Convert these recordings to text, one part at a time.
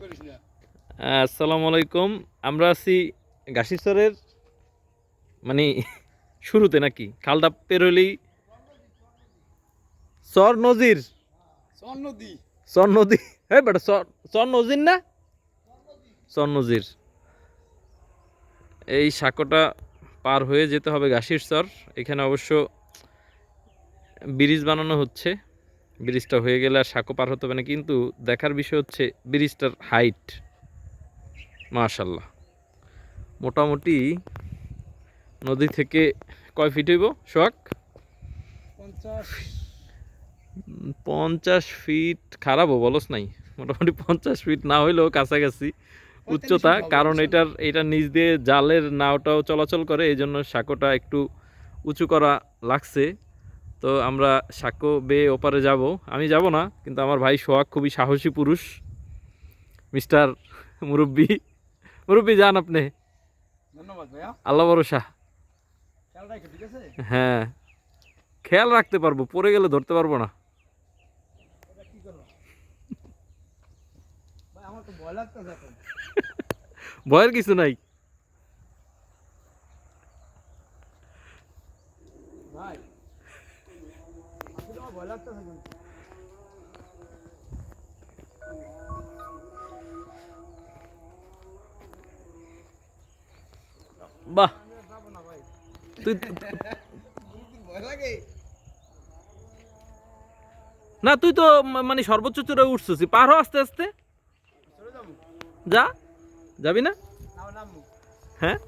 আসসালামু আলাইকুম। আমরা আছি গাছিচরের মানে শুরুতে নাকি? খালটা পেরোলি। চর নজির। সন নদী। চর নদী। হ্যাঁ বেটা চর চর নজির না? চর নজির। এই সাঁকোটা পার হয়ে যেতে হবে চর এখানে অবশ্য ব্রিজ বানানো হচ্ছে। ব্রিজটা হয়ে গেলে আর সাঁকো পার হতে হবে না। কিন্তু দেখার বিষয় হচ্ছে ব্রিজটার হাইট মাশাল্লাহ মোটামুটি নদী থেকে কয় ফিট হইব সোহাগ? পঞ্চাশ ফিট খারাপও বলস নাই। মোটামুটি পঞ্চাশ ফিট না হইলেও কাছাকাছি উচ্চতা কারণ এটার এটা নিচ দিয়ে জালের নাওটাও চলাচল করে এই জন্য সাঁকোটা একটু উঁচু করা লাগছে। তো আমরা সাক্ষ্য বেয়ে ওপারে যাব। আমি যাব না কিন্তু আমার ভাই সোহাগ খুবই সাহসী পুরুষ। মিস্টার মুরব্বী। মুরব্বী যান আপনি। ধন্যবাদ ভাইয়া। আল্লাহ ভরসা। হ্যাঁ। খেয়াল রাখতে পারব পড়ে গেলে ধরতে পারব না। ভয়ের কিছু নাই ভাই আসলে আমার ভয় লাগতেছে কিন্তু বাহ। তুই না, তুই তো মানে সর্বোচ্চ চূড়ে উঠছিস। পার আস্তে আস্তে। যা। যাবি না? হ্যাঁ।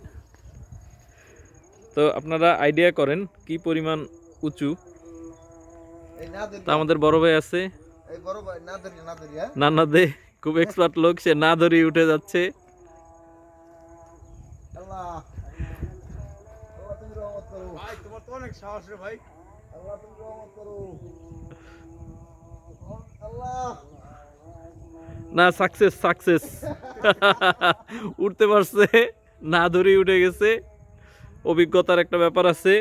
তো আপনারা আইডিয়া করেন কি পরিমাণ উঁচু। তা আমাদের বড় ভাই আছে। এই বড় ভাই না না নানা দে খুব এক্সপার্ট লোক সে না ধরি উঠে যাচ্ছে। আল্লাহ। আল্লাহ তুমি রহমত করো। ভাই তোমার তো অনেক সাহস রে ভাই। আল্লাহ তুমি রহমত করো। আল্লাহ। না সাকসেস সাকসেস উঠতে পারছে। না ধরেই উঠে গেছে। অভিজ্ঞতার একটা ব্যাপার আছে।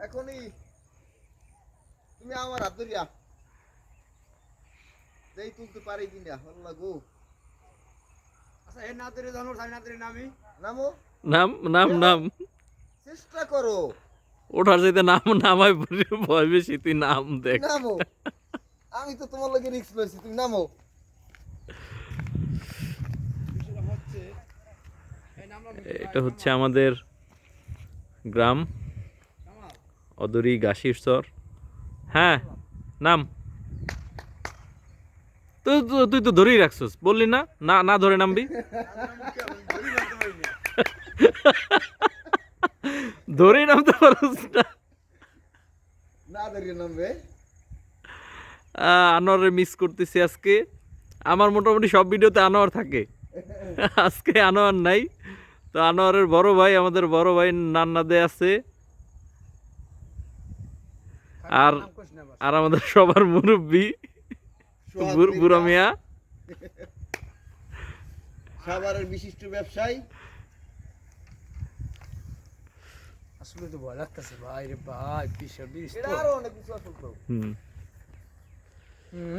এখনই তুমি আমার হাত ধরিয়া। দেই তুলতে পারি কিনা আল্লাহ গো। আচ্ছা এ না ধরে জানো আমি না ধরে নামি? নামো নাম নাম। নাম চেষ্টা করো। ওঠার চাইতে নাম নামায় ভয় বেশি তুই নাম দেখ। নামো। আমি তো তোমার লগে রিস্ক লইছি তুমি নামো। এটা হচ্ছে আমাদের গ্রাম অদরি গাছির চর। হ্যাঁ নাম। তুই তুই তো ধরেই রাখছস। বললি না? না না ধরে নামবি? ধরেই নামতে পারস না। আনোয়ারের মিস করতেছি আজকে। আমার মোটামুটি সব ভিডিওতে আনোয়ার থাকে। আজকে আনোয়ার নাই। তো আনোয়ারের বড় ভাই আমাদের বড় ভাই নান্নাদে আছে। আর আর আমাদের সবার মুরব্বী বুড়া মিয়া। সাভারের বিশিষ্ট ব্যবসায়ী। আসলে তো ভয় লাগতেছে ভাই রে ভাই বিশাল বিশ আরও অনেক কিছু আসল হুম। না